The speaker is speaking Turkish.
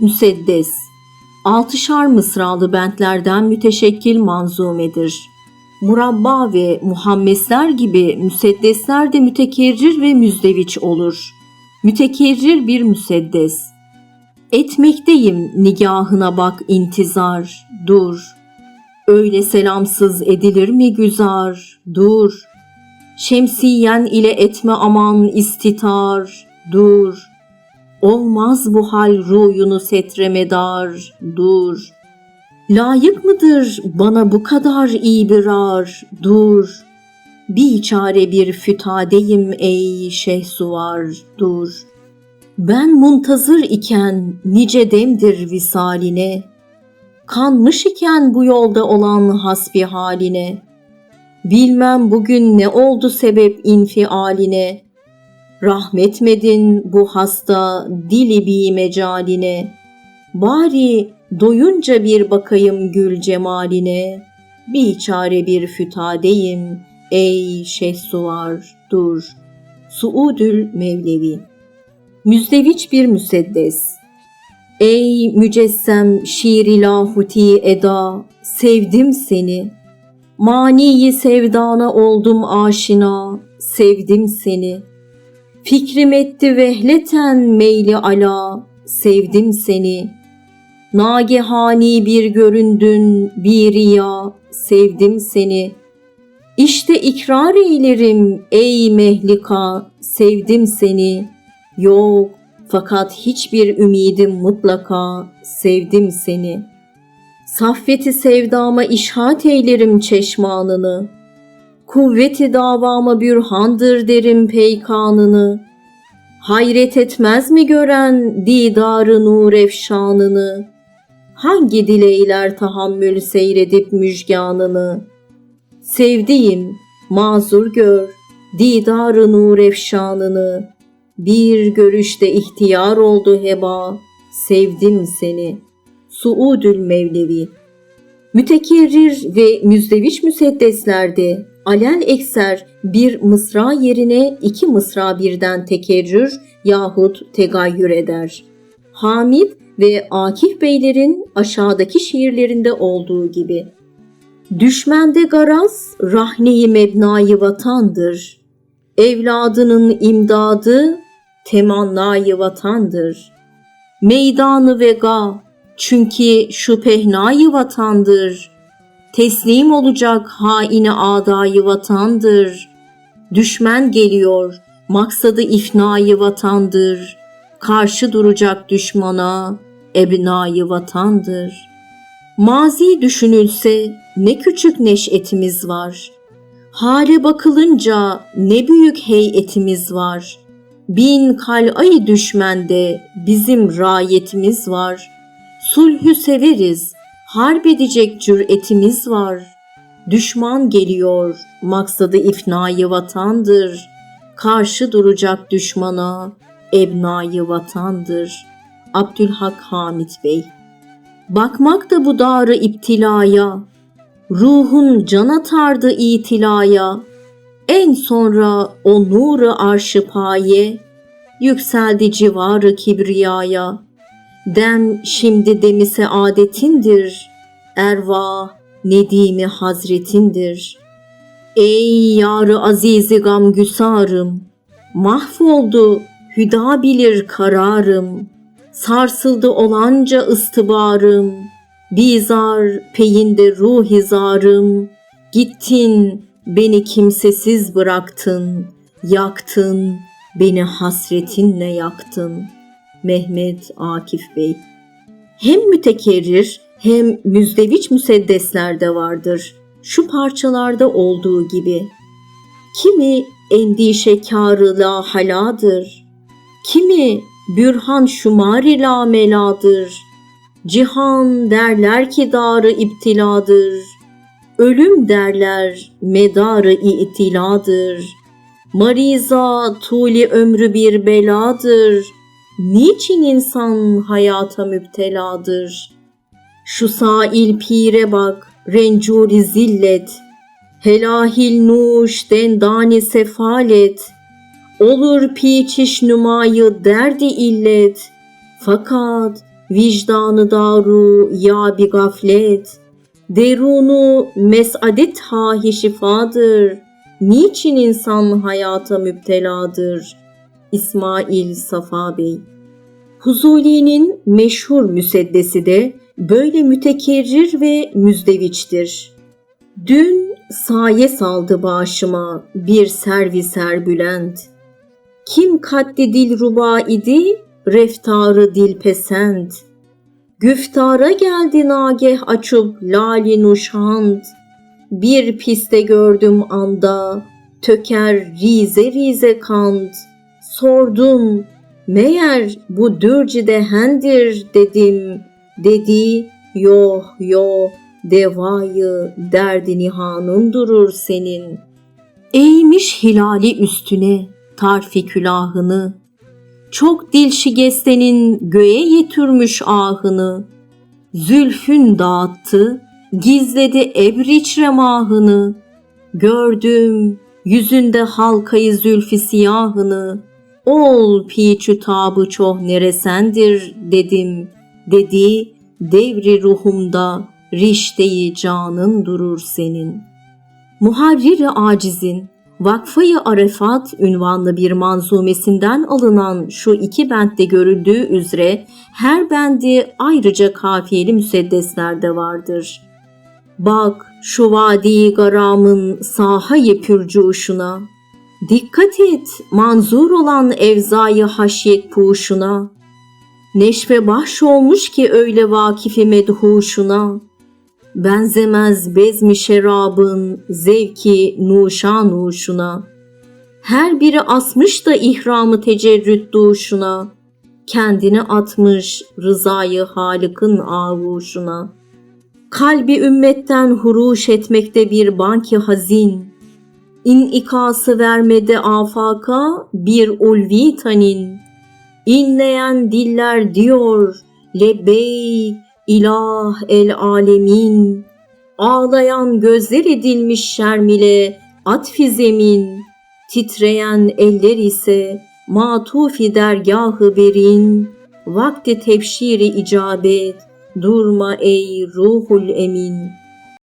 Müseddes Altışar mısralı bentlerden müteşekkil manzumedir. Murabba ve muhammesler gibi müseddesler de mütekerrir ve müzdeviç olur. Mütekerrir bir müseddes. Etmekteyim nigahına bak intizar, dur. Öyle selamsız edilir mi güzar, dur. Şemsiyen ile etme aman istitar, dur. Olmaz bu hal ruyunu setremedar, dur. Layık mıdır bana bu kadar ibirar, dur. Biçare bir fütadeyim ey şehsuvar, dur. Ben muntazır iken nice demdir visaline, Kanmış iken bu yolda olan hasbi haline, Bilmem bugün ne oldu sebep infialine, Rahmetmedin bu hasta dili bi mecaline, Bari doyunca bir bakayım gül cemaline, Biçare bir fütadeyim ey şehsuvar dur. Suudül Mevlevi Müzdeviç bir müseddes Ey mücessem şiir lahuti eda, sevdim seni. Maniyi sevdana oldum aşina, sevdim seni. Fikrim etti vehleten meyli ala, sevdim seni. Nagehani bir göründün, bir riya, sevdim seni. İşte ikrar eylerim ey mehlika, sevdim seni. Yok, fakat hiçbir ümidim mutlaka sevdim seni. Saffeti sevdama işhat eylerim çeşmanını. Kuvveti davama bürhandır derim peykanını. Hayret etmez mi gören didarı nur efşanını? Hangi dileyler tahammül seyredip müjganını? Sevdiğim mazur gör didarı nur efşanını. Bir görüşte ihtiyar oldu heba, sevdim seni. Suudül Mevlevi Mütekerrir ve müzdeviç müseddeslerde alel ekser bir mısra yerine iki mısra birden tekerrür yahut tegayyür eder. Hamid ve Akif beylerin aşağıdaki şiirlerinde olduğu gibi. Düşmende garaz, rahneyi mebnayı vatandır. Evladının imdadı, temannayı vatandır. Meydanı vega, çünkü şu pehnayı vatandır. Teslim olacak haini adayı vatandır. Düşmen geliyor, maksadı ifnayı vatandır. Karşı duracak düşmana ebnayı vatandır. Mazi düşünülse ne küçük neşetimiz var. Hale bakılınca ne büyük heyetimiz var. Bin kal'ayı düşmende bizim rayetimiz var. Sulhü severiz, harp edecek cüretimiz var. Düşman geliyor, maksadı ifnayı vatandır. Karşı duracak düşmana ebnayı vatandır. Abdülhak Hamit Bey Bakmak da bu darı iptilaya, ruhun can atardı itilaya, en sonra o nuru arşı paye, yükseldi civarı kibriyaya. Dem şimdi demi saadetindir, ervah nedimi hazretindir. Ey yarı azizi gamgüsarım, mahvoldu hüda bilir kararım, sarsıldı olanca ıstıbarım, bizar peyinde ruhizarım, gittin beni kimsesiz bıraktın, yaktın, beni hasretinle yaktın. Mehmet Akif Bey Hem mütekerrir hem müzdeviç müseddeslerde vardır. Şu parçalarda olduğu gibi. Kimi endişe kârı la haladır. Kimi bürhan şumari la meladır. Cihan derler ki darı iptiladır. Ölüm derler medarı itiladır. Mariza tuli ömrü bir beladır. Niçin insan hayata müpteladır? Şu sail pire bak, rencuri zillet. Helahil nuş dendani sefalet. Olur piçiş numayı derdi illet. Fakat vicdanı daru ya bir gaflet, derunu mesadet hahi şifadır, niçin insan hayata müpteladır? İsmail Safa Bey Huzuli'nin meşhur müseddesi de böyle mütekerrir ve müzdeviçtir. Dün saye saldı başıma bir servi serbülent. Kim kaddi dil ruba idi, reftarı dil pesend. Güftara geldi nageh açıp lali nuşand. Bir piste gördüm anda, töker rize rize kand. Sordum, meğer bu dürcide hendir dedim. Dedi, yo yo, devayı derdi nihanın durur senin. Eğmiş hilali üstüne tarfi külahını, çok dil şigestenin göğe yetürmüş ahını, zülfün dağıttı, gizledi ebriç remahını, gördüm yüzünde halkayı zülfü siyahını, ol piçü tabı çoh neresendir dedim, dedi devri ruhumda rişteyi canın durur senin. Muharrir-i Aciz'in Vakfayı Arefat ünvanlı bir manzumesinden alınan şu iki bentte görüldüğü üzere her bendi ayrıca kafiyeli müseddeslerde vardır. Bak şu vadi garamın sahayı pürcuşuna, dikkat et manzur olan evzayı haşyet puşuna, neşve bahş olmuş ki öyle vakifi medhuşuna, benzemez bezmi şerabın zevki nuşa nuşuna. Her biri asmış da ihramı tecerrüt duşuna, kendini atmış rızayı Halık'ın avuşuna. Kalbi ümmetten huruş etmekte bir banki hazin, İnikası vermede afaka bir ulvi tanin. İnleyen diller diyor, lebbeyk, İlah el alemin, ağlayan gözler edilmiş şermile atfi zemin, titreyen eller ise matufi dergahı berin, vakti tebşiri icabet, durma ey ruhul emin.''